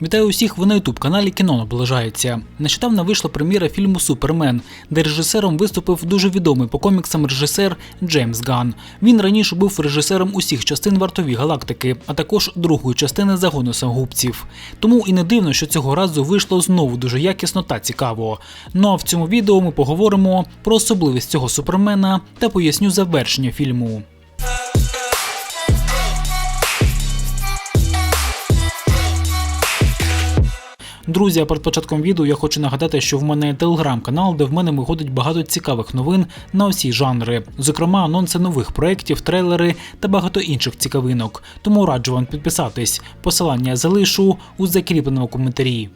Вітаю усіх, ви на ютуб каналі Кіно наближається. Нещодавно вийшла прем'єра фільму Супермен, де режисером виступив дуже відомий по коміксам режисер Джеймс Ган. Він раніше був режисером усіх частин вартові галактики, а також другої частини загону самогубців. Тому і не дивно, що цього разу вийшло знову дуже якісно та цікаво. Ну а в цьому відео ми поговоримо про особливість цього супермена та поясню завершення фільму. Друзі, а перед початком відео я хочу нагадати, що в мене є телеграм-канал, де в мене виходить багато цікавих новин на усі жанри, зокрема анонси нових проєктів, трейлери та багато інших цікавинок. Тому раджу вам підписатись. Посилання залишу у закріпленому коментарі.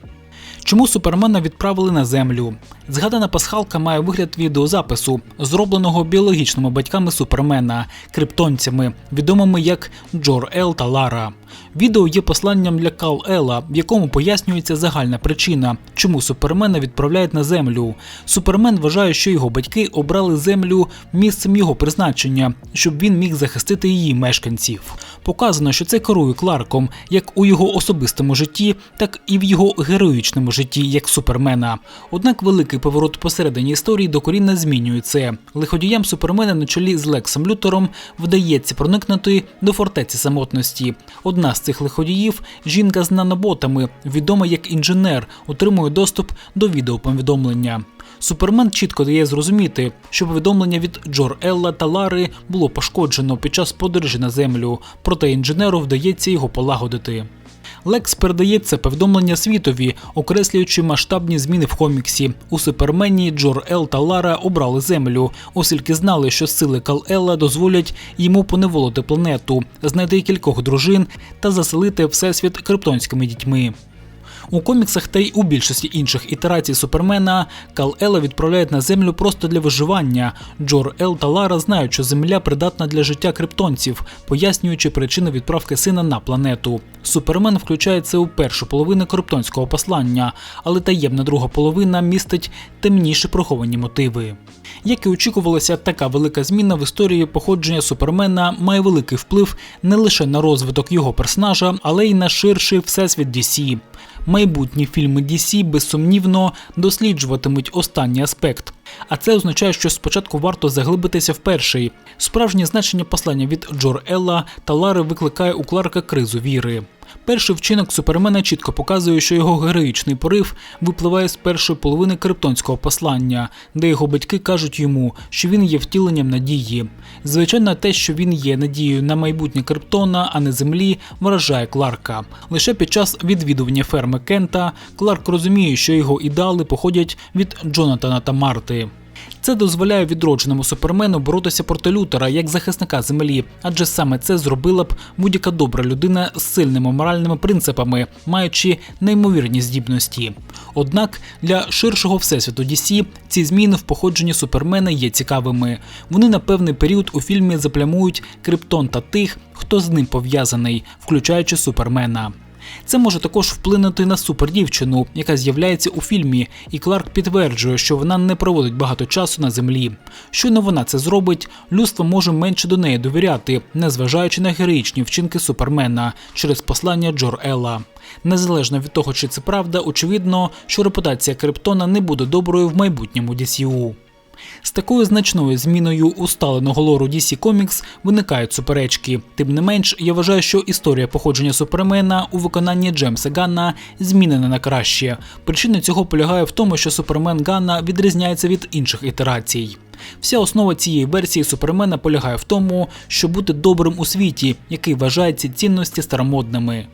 Чому супермена відправили на землю? Згадана пасхалка має вигляд відеозапису, зробленого біологічними батьками супермена, криптонцями, відомими як Джор Ел та Лара. Відео є посланням для Кал Ела, в якому пояснюється загальна причина, чому супермена відправляють на землю. Супермен вважає, що його батьки обрали землю місцем його призначення, щоб він міг захистити її мешканців. Показано, що це керує Кларком як у його особистому житті, так і в його героїчному житті як супермена. Однак великий поворот посередині історії докорінно змінює це. Лиходіям супермена на чолі з Лексом Лютером вдається проникнути до фортеці самотності. Одна з цих лиходіїв, жінка з наноботами, відома як інженер, отримує доступ до відеоповідомлення. Супермен чітко дає зрозуміти, що повідомлення від Джор Елла та Лари було пошкоджено під час подорожі на землю, проте інженеру вдається його полагодити. Лекс передає це повідомлення світові, окреслюючи масштабні зміни в коміксі. У супермені Джор Ел та Лара обрали землю, оскільки знали, що сили Кал Елла дозволять йому поневолити планету, знайти кількох дружин та заселити всесвіт криптонськими дітьми. У коміксах та й у більшості інших ітерацій Супермена Кал Ела відправляють на землю просто для виживання. Джор Ел та Лара знають, що земля придатна для життя криптонців, пояснюючи причину відправки сина на планету. Супермен включає це у першу половину криптонського послання, але таємна друга половина містить темніші приховані мотиви. Як і очікувалося, така велика зміна в історії походження Супермена має великий вплив не лише на розвиток його персонажа, але й на ширший всесвіт DC. Майбутні фільми DC безсумнівно досліджуватимуть останній аспект. А це означає, що спочатку варто заглибитися в перший. Справжнє значення послання від Джор Елла та Лари викликає у Кларка кризу віри. Перший вчинок Супермена чітко показує, що його героїчний порив випливає з першої половини криптонського послання, де його батьки кажуть йому, що він є втіленням надії. Звичайно, те, що він є надією на майбутнє Криптона, а не землі, вражає Кларка. Лише під час відвідування ферми Кента Кларк розуміє, що його ідеали походять від Джонатана та Марти. Це дозволяє відродженому супермену боротися проти Лютера як захисника землі, адже саме це зробила б будь-яка добра людина з сильними моральними принципами, маючи неймовірні здібності. Однак для ширшого всесвіту DC ці зміни в походженні супермена є цікавими. Вони на певний період у фільмі заплямують Криптон та тих, хто з ним пов'язаний, включаючи супермена. Це може також вплинути на супердівчину, яка з'являється у фільмі, і Кларк підтверджує, що вона не проводить багато часу на землі. Щойно вона це зробить, людство може менше до неї довіряти, незважаючи на героїчні вчинки супермена через послання Джор Елла. Незалежно від того, чи це правда, очевидно, що репутація Криптона не буде доброю в майбутньому DCU. З такою значною зміною усталеного лору DC Comics виникають суперечки. Тим не менш, я вважаю, що історія походження Супермена у виконанні Джемса Ганна змінена на краще. Причина цього полягає в тому, що Супермен Ганна відрізняється від інших ітерацій. Вся основа цієї версії Супермена полягає в тому, щоб бути добрим у світі, який вважає ці цінності старомодними.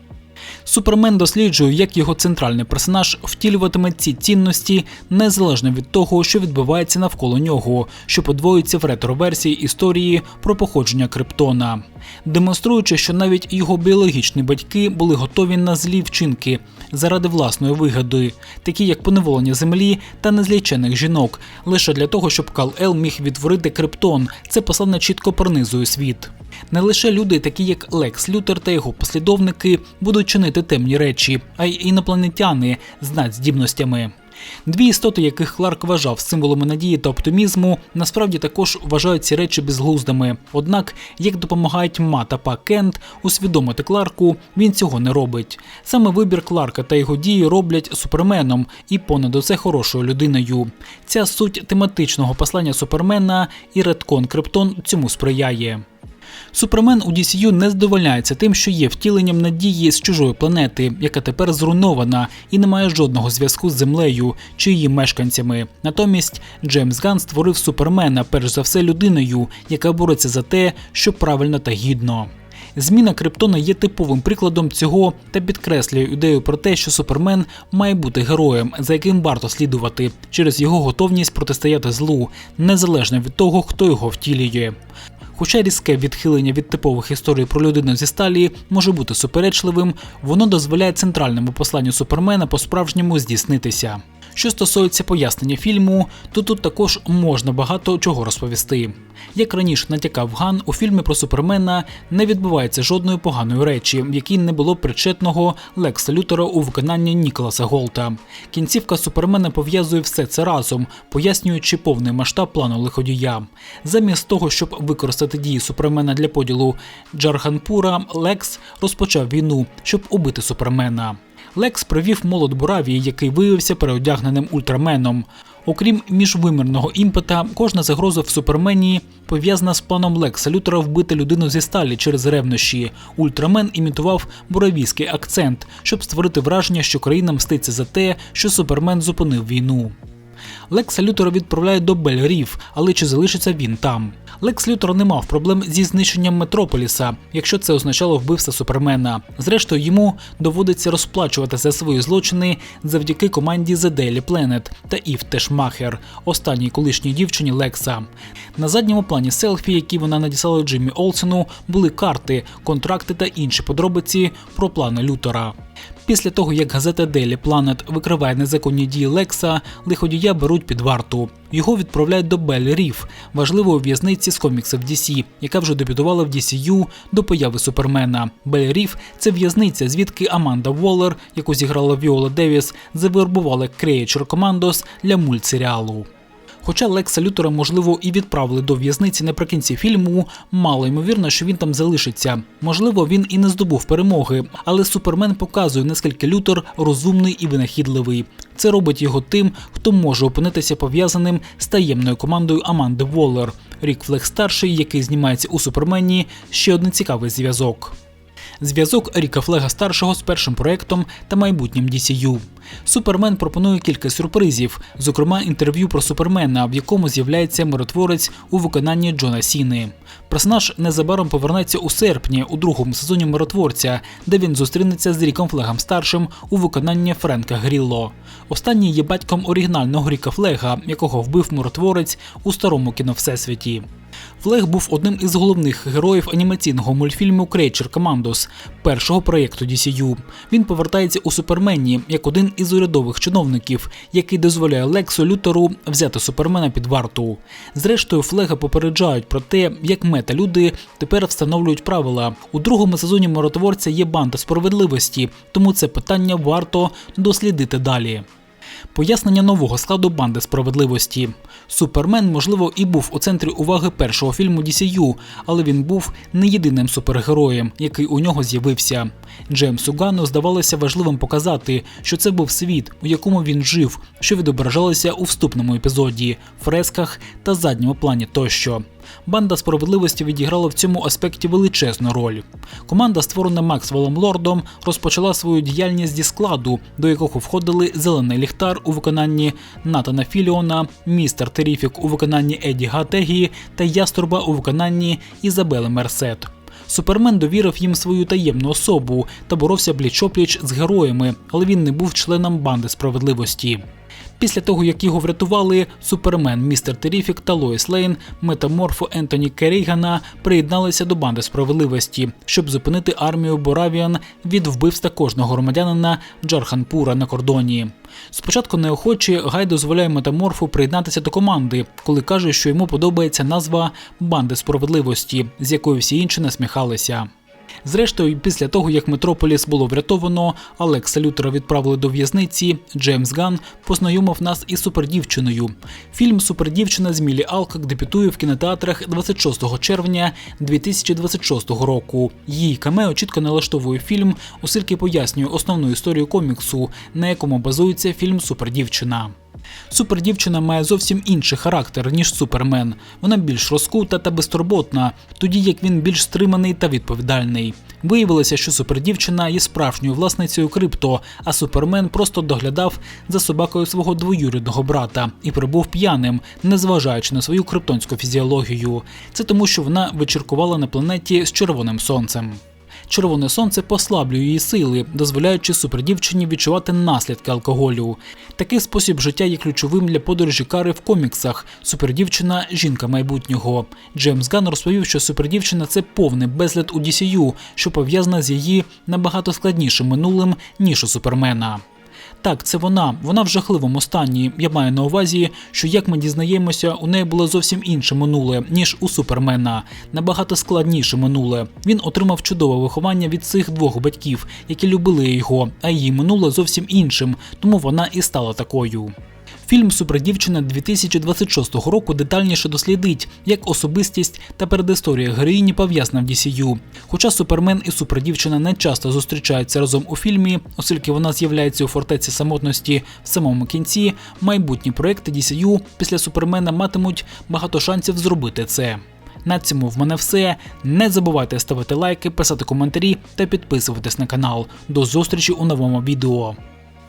Супермен досліджує, як його центральний персонаж втілюватиме ці цінності незалежно від того, що відбувається навколо нього, що подвоюється в ретро-версії історії про походження Криптона, демонструючи, що навіть його біологічні батьки були готові на злі вчинки заради власної вигоди, такі як поневолення землі та незлічених жінок, лише для того, щоб Кал Ел міг відтворити Криптон. Це послання чітко пронизує світ. Не лише люди, такі як Лекс Лютер та його послідовники, будуть чинити темні речі, а й інопланетяни з надздібностями. Дві істоти, яких Кларк вважав символами надії та оптимізму, насправді також вважають ці речі безглуздими. Однак, як допомагають Ма та Па Кент усвідомити Кларку, він цього не робить. Саме вибір Кларка та його дії роблять суперменом і понад усе хорошою людиною. Ця суть тематичного послання супермена і редкон Криптон цьому сприяє. Супермен у DCU не здовольняється тим, що є втіленням надії з чужої планети, яка тепер зруйнована і не має жодного зв'язку з землею чи її мешканцями. Натомість Джеймс Ган створив супермена, перш за все, людиною, яка бореться за те, що правильно та гідно. Зміна Криптона є типовим прикладом цього та підкреслює ідею про те, що Супермен має бути героєм, за яким варто слідувати через його готовність протистояти злу, незалежно від того, хто його втілює. Хоча різке відхилення від типових історій про людину зі сталії може бути суперечливим, воно дозволяє центральному посланню Супермена по-справжньому здійснитися. Що стосується пояснення фільму, то тут також можна багато чого розповісти. Як раніше натякав Ган, у фільмі про Супермена не відбувається жодної поганої речі, в якій не було причетного Лекса Лютера у виконанні Ніколаса Голта. Кінцівка Супермена пов'язує все це разом, пояснюючи повний масштаб плану лиходія. Замість того, щоб використати дії Супермена для поділу Джарханпура, Лекс розпочав війну, щоб убити Супермена. Лекс привів молот Буравії, який виявився переодягненим ультраменом. Окрім міжвимірного імпета, кожна загроза в супермені пов'язана з планом Лекса Лютера вбити людину зі сталі через ревнощі. Ультрамен імітував буравійський акцент, щоб створити враження, що країна мститься за те, що супермен зупинив війну. Лекса Лютера відправляють до Бель-Рів, але чи залишиться він там? Лекс Лютер не мав проблем зі знищенням Метрополіса, якщо це означало вбивство Супермена. Зрештою, йому доводиться розплачувати за свої злочини завдяки команді The Daily Planet та Ів Тешмахер, останній колишній дівчині Лекса. На задньому плані селфі, які вона надіслала Джиммі Олсену, були карти, контракти та інші подробиці про плани Лютера. Після того, як газета Daily Planet викриває незаконні дії Лекса, лиходія беруть під варту. Його відправляють до Бель Рів, важливої в'язниці з коміксів DC, яка вже дебютувала в DCU до появи Супермена. Бель Рів – це в'язниця, звідки Аманда Воллер, яку зіграла Віола Девіс, завербувала Creature Commandos для мультсеріалу. Хоча Лекса Лютера, можливо, і відправили до в'язниці наприкінці фільму, мало ймовірно, що він там залишиться. Можливо, він і не здобув перемоги, але Супермен показує, наскільки Лютер розумний і винахідливий. Це робить його тим, хто може опинитися пов'язаним з таємною командою Аманди Воллер. Рік Флег старший, який знімається у Супермені, ще один цікавий зв'язок. Зв'язок Ріка Флега старшого з першим проектом та майбутнім DCU. Супермен пропонує кілька сюрпризів, зокрема інтерв'ю про Супермена, в якому з'являється миротворець у виконанні Джона Сіни. Персонаж незабаром повернеться у серпні у другому сезоні миротворця, де він зустрінеться з Ріком Флегом старшим у виконанні Френка Грілло. Останній є батьком оригінального Ріка Флега, якого вбив миротворець у старому кіновсесвіті. Флег був одним із головних героїв анімаційного мультфільму Creature Commandos, першого проєкту DCU. Він повертається у Супермені як один із урядових чиновників, який дозволяє Лексу Лютеру взяти Супермена під варту. Зрештою, Флега попереджають про те, як мета-люди тепер встановлюють правила. У другому сезоні миротворця є банда справедливості, тому це питання варто дослідити далі. Пояснення нового складу банди справедливості. Супермен, можливо, і був у центрі уваги першого фільму DCU, але він був не єдиним супергероєм, який у нього з'явився. Джеймсу Ганну здавалося важливим показати, що це був світ, у якому він жив, що відображалося у вступному епізоді, фресках та задньому плані тощо. Банда справедливості відіграла в цьому аспекті величезну роль. Команда, створена Максвеллом Лордом, розпочала свою діяльність зі складу, до якого входили Зелений ліхтар у виконанні Натана Філіона, Містер Теріфік у виконанні Еді Гатегі та Яструба у виконанні Ізабели Мерсет. Супермен довірив їм свою таємну особу та боровся пліч-опліч з героями, але він не був членом банди справедливості. Після того, як його врятували, Супермен, Містер Теріфік та Лоїс Лейн, метаморфо Ентоні Керрігана приєдналися до банди справедливості, щоб зупинити армію Боравіан від вбивства кожного громадянина Джарханпура на кордоні. Спочатку неохоче Гай дозволяє метаморфу приєднатися до команди, коли каже, що йому подобається назва банди справедливості, з якою всі інші насміхалися. Зрештою, після того як Метрополіс було врятовано, Алекса Лютера відправили до в'язниці. Джеймс Ган познайомив нас із супердівчиною. Фільм Супердівчина з Мілі Алкак дебютує в кінотеатрах 26 червня 2026 року. Її камео чітко налаштовує фільм, оскільки пояснює основну історію коміксу, на якому базується фільм Супердівчина. Супердівчина має зовсім інший характер, ніж Супермен. Вона більш розкута та безтурботна, тоді як він більш стриманий та відповідальний. Виявилося, що супердівчина є справжньою власницею крипто, а супермен просто доглядав за собакою свого двоюрідного брата і прибув п'яним, незважаючи на свою криптонську фізіологію. Це тому, що вона вечіркувала на планеті з червоним сонцем. Червоне сонце послаблює її сили, дозволяючи супердівчині відчувати наслідки алкоголю. Такий спосіб життя є ключовим для подорожі кари в коміксах. Супердівчина жінка майбутнього. Джеймс Ган розповів, що супердівчина це повний безлад у DCU, що пов'язана з її набагато складнішим минулим ніж у супермена. Так, це вона. Вона в жахливому стані. Я маю на увазі, що як ми дізнаємося, у неї було зовсім інше минуле, ніж у супермена. Набагато складніше минуле. Він отримав чудове виховання від цих двох батьків, які любили його, а її минуле зовсім іншим, тому вона і стала такою. Фільм Супердівчина 2026 року детальніше дослідить, як особистість та передісторія героїні пов'язана в DCU. Хоча Супермен і Супердівчина не часто зустрічаються разом у фільмі, оскільки вона з'являється у фортеці самотності в самому кінці, майбутні проекти DCU після Супермена матимуть багато шансів зробити це. На цьому в мене все. Не забувайте ставити лайки, писати коментарі та підписуватись на канал. До зустрічі у новому відео.